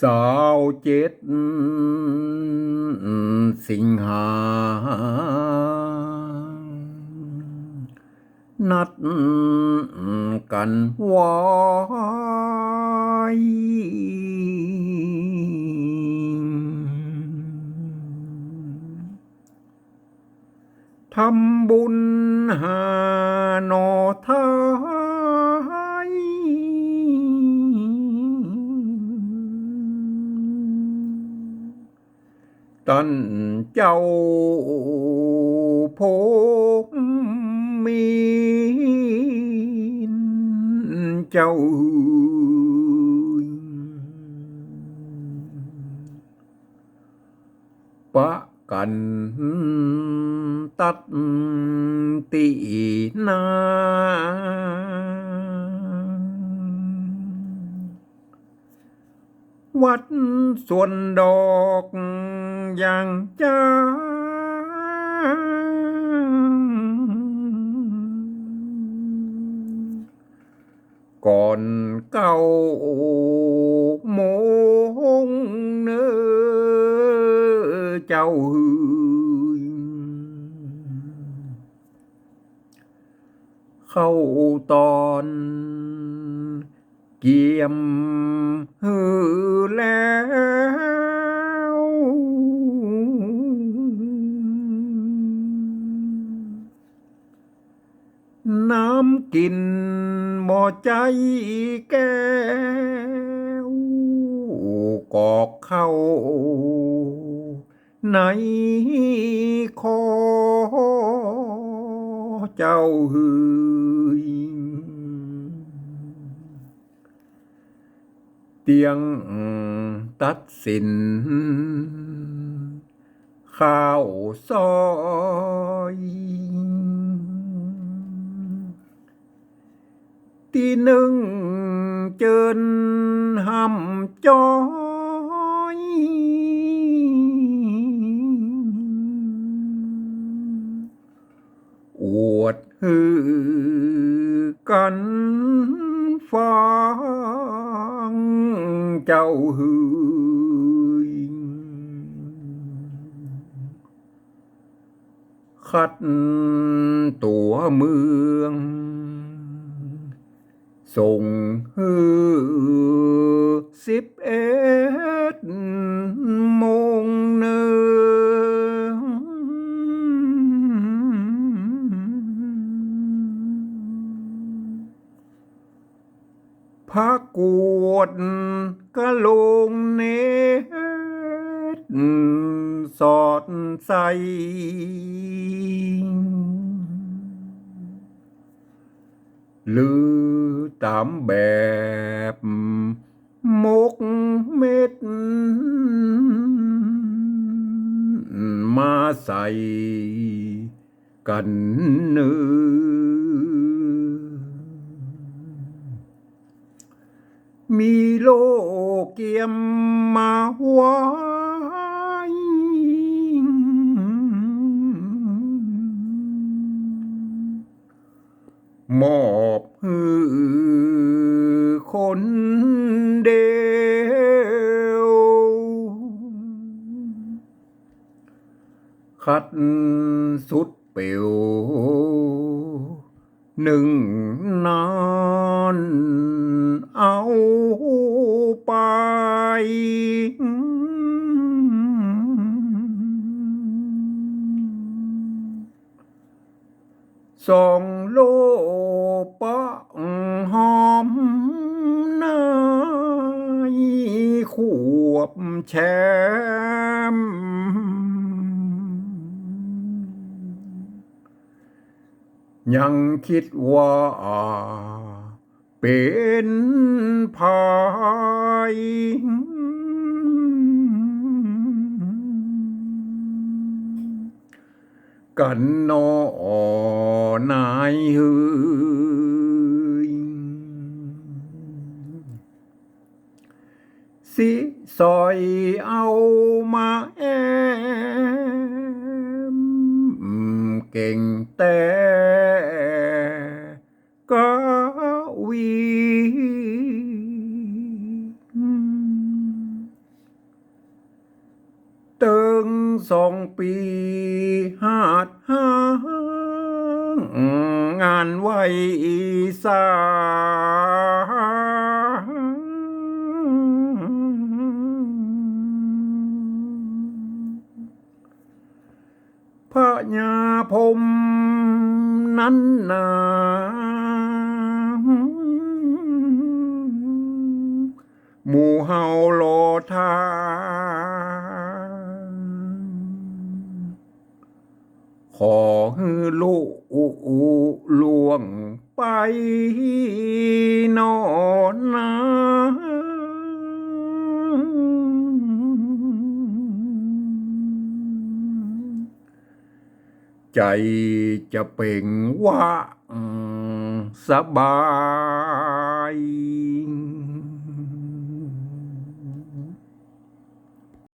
สาวเจ็ดสิงหา นัดกันไว้ทำบุญหาหนอทา ตันเจ้าโพมีนเจ้า ปะกันตัดตีนา วัดส่วนดอกอย่างจ้าก่อนเก้าโมงเนอเจ้าหือเข้าตอน กี่ยมหือแล้วน้ำกินหมอใจแก้วกอกเข้าในคอเจ้าหืย เตียงตัดสินข้าวซอ ยตีหนึ่งเจินห้ำจอ พระกวดกะลงเนตสอดใส หรือตามแบบมกเม็ด มาใส่กันเนื้อ มีโลกเกียมมาไว้มอบฮือคนเดียวคัดสุดเปียวหนึ่งนาน สองโลปะหอมนายขวบแชมยังคิดว่าเป็นภาย กันนอนายฮือสิซ สองปีหาดห้างงานไหวสานพระยาพรมนั้นนาหมู่เฮาโลทา ขอให้ลูกล่วงไปนอนนาใจจะเป่งว่าสบาย